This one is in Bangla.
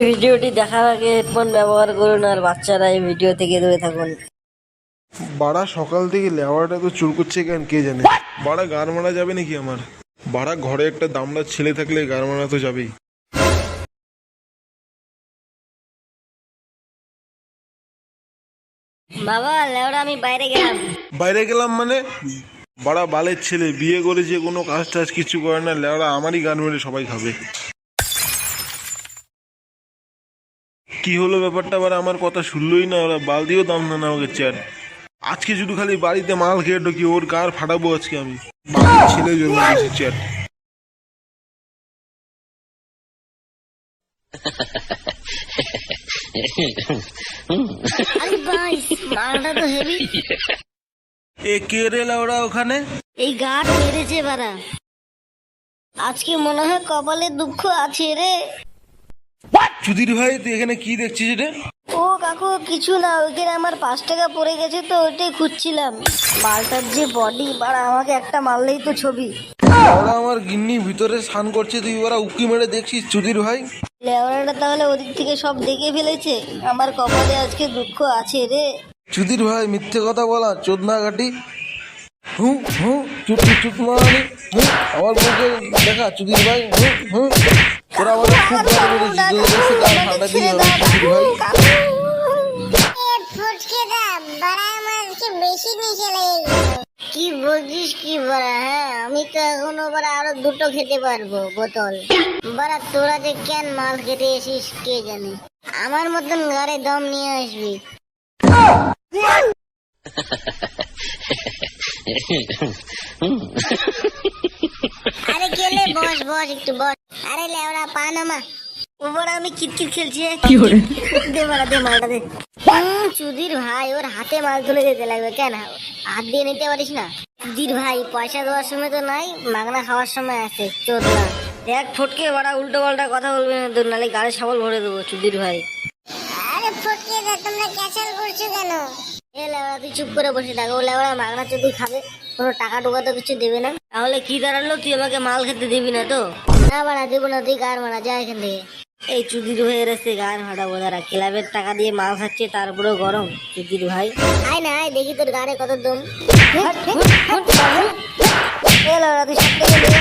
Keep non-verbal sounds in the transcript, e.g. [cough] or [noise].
ভিডিওটি দেখার আগে হেডফোন ব্যবহার করুন আর বাচ্চারা এই ভিডিও থেকে দূরে থাকুন। বাড়া সকাল থেকে লেওয়াটা তো চুর করছে কেন কে জানে? বাড়া গার মারা যাবে নাকি আমার? বাড়া ঘরে একটা দামড়া ছেলে থাকলে গার মারা তো যাবেই। বাবা লেওড়া আমি বাইরে গেলাম। বাইরে গেলাম মানে? বাড়া বালের ছেলে বিয়ে করে যে কোনো কাজ টাজ কিছু করে না লেওড়া আমারই গান মেরে সবাই খাবে। কি হলো ব্যাপারটা? আবার আমার কথা শুনলোই না। ওরা বালতিও দাম না না ওকে চেয়ার। আজকে শুধু খালি বাড়িতে মাল খেয়ে ঢুকি ওর গার ফাটাবো আজকে আমি? ছেলে জন্ম দিয়েছে চেয়ার। আরে ভাই মালটা তো হেভি এ কে রে লাউড়া ওখানে? এই মেরেছে বারা আজকে মনে হয় কপালে দুঃখ আছে রে। চুদির ভাই তুই এখানে কি দেখছিস রে ও কাকু কিছু না ওইখানে আমার পাঁচ টাকা পড়ে গেছে তো ওইটাই খুঁজছিলাম। মালটার যে বডি বাড়া আমাকে একটা মারলেই তো ছবি। ওরা আমার গিন্নি ভিতরে স্নান করছে তুই ওরা উকি মেরে দেখছিস চুদির ভাই? লেওড়াটা তাহলে ওদিক থেকে সব দেখে ফেলেছে? আমার কপালে আজকে দুঃখ আছে রে। চুদির ভাই মিথ্যে কথা বলা চোদনা কাটি হু হু চুপ চুপ মারানি আমার বউকে দেখা চুদির ভাই। হু হু। তোরা খুব দিয়ে ভাই? কি বলছিস কি বড়া হ্যাঁ? আমি তো এখন বড়া আরও দুটো খেতে পারব বোতল। বড়া তোরা যে কেন মাল খেতে এসিস কে জানে? আমার মতন ঘরে দম নিয়ে আসবি। [laughs] বস একটু বস আরে লেওড়া পা নামা। ও আমি কিটকিট খেলছি হ্যাঁ। দে মারা দে মালটা দে। চুদির ভাই ওর হাতে মাল তুলে দিতে লাগবে কেন? হাত দিয়ে নিতে পারিস না? চুদির ভাই পয়সা দেওয়ার সময় তো নাই মাগনা খাওয়ার সময় আছে চোদ না। এক ফটকে বড়া উল্টো পাল্টা কথা বলবে না তো নালে গাড়ি সাবল ভরে দেবো চুদির ভাই। আরে ফুটকে দা তোমরা ক্যাচাল করছ কেন? এ লেওড়া তুই চুপ করে বসে থাকো। লেওড়া মাগনা চুদি খাবে কোনো টাকা টুকা তো কিছু দেবে না। তাহলে কি দাঁড়াল তুই আমাকে মাল খেতে দিবি না তো না মারা দেবো না তুই গার মারা যায় এখান থেকে এই চুদির হয়ে এসে গান মারা বোধারা ক্লাবের টাকা দিয়ে মাল খাচ্ছে তারপরেও গরম চুদির ভাই আয় না আয় দেখি তোর গানে কত দম এলো তুই সব থেকে